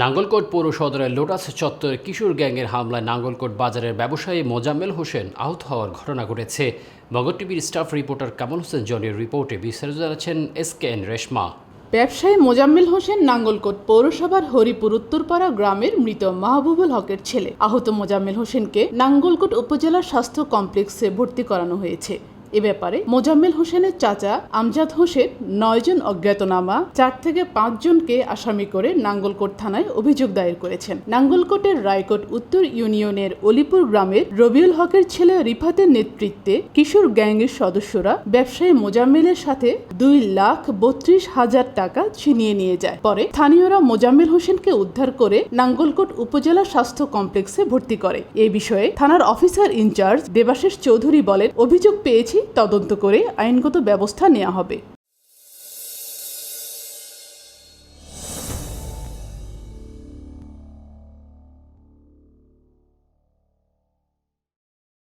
নাঙ্গলকোট পৌর সদরের লোটাস চত্বরে কিশোর গ্যাংয়ের হামলায় নাঙ্গলকোট বাজারের ব্যবসায়ী মোজাম্মেল হোসেন আহত হওয়ার ঘটনা ঘটেছে। মগর টিভির স্টাফ রিপোর্টার কামাল হোসেন জনের রিপোর্টে বিস্তারিত জানাচ্ছেন এস কে এন রেশমা। ব্যবসায়ী মোজাম্মেল হোসেন নাঙ্গলকোট পৌরসভার হরিপুর উত্তরপাড়া গ্রামের মৃত মাহবুবুল হকের ছেলে। আহত মোজাম্মেল হোসেনকে নাঙ্গলকোট উপজেলা স্বাস্থ্য কমপ্লেক্সে ভর্তি করানো হয়েছে। এ ব্যাপারে মোজাম্মেল হোসেনের চাচা আমজাদ হোসেন নয়জন অজ্ঞাতনামা, চার থেকে পাঁচজনকে আসামি করে নাঙ্গলকোট থানায় অভিযোগ দায়ের করেছেন। নাঙ্গলকোটের রায়কোট উত্তর ইউনিয়নের অলিপুর গ্রামের রবিউল হকের ছেলে রিফাতের নেতৃত্বে কিশোর গ্যাংয়ের সদস্যরা ব্যবসায়ী মোজাম্মেলের সাথে দুই লাখ বত্রিশ হাজার টাকা ছিনিয়ে নিয়ে যায়। পরে স্থানীয়রা মোজাম্মেল হোসেনকে উদ্ধার করে নাঙ্গলকোট উপজেলা স্বাস্থ্য কমপ্লেক্সে ভর্তি করে। এ বিষয়ে থানার অফিসার ইনচার্জ দেবাশিস চৌধুরী বলেন, অভিযোগ পেয়েছি তদন্ত করে আইনগত ব্যবস্থা নেওয়া হবে।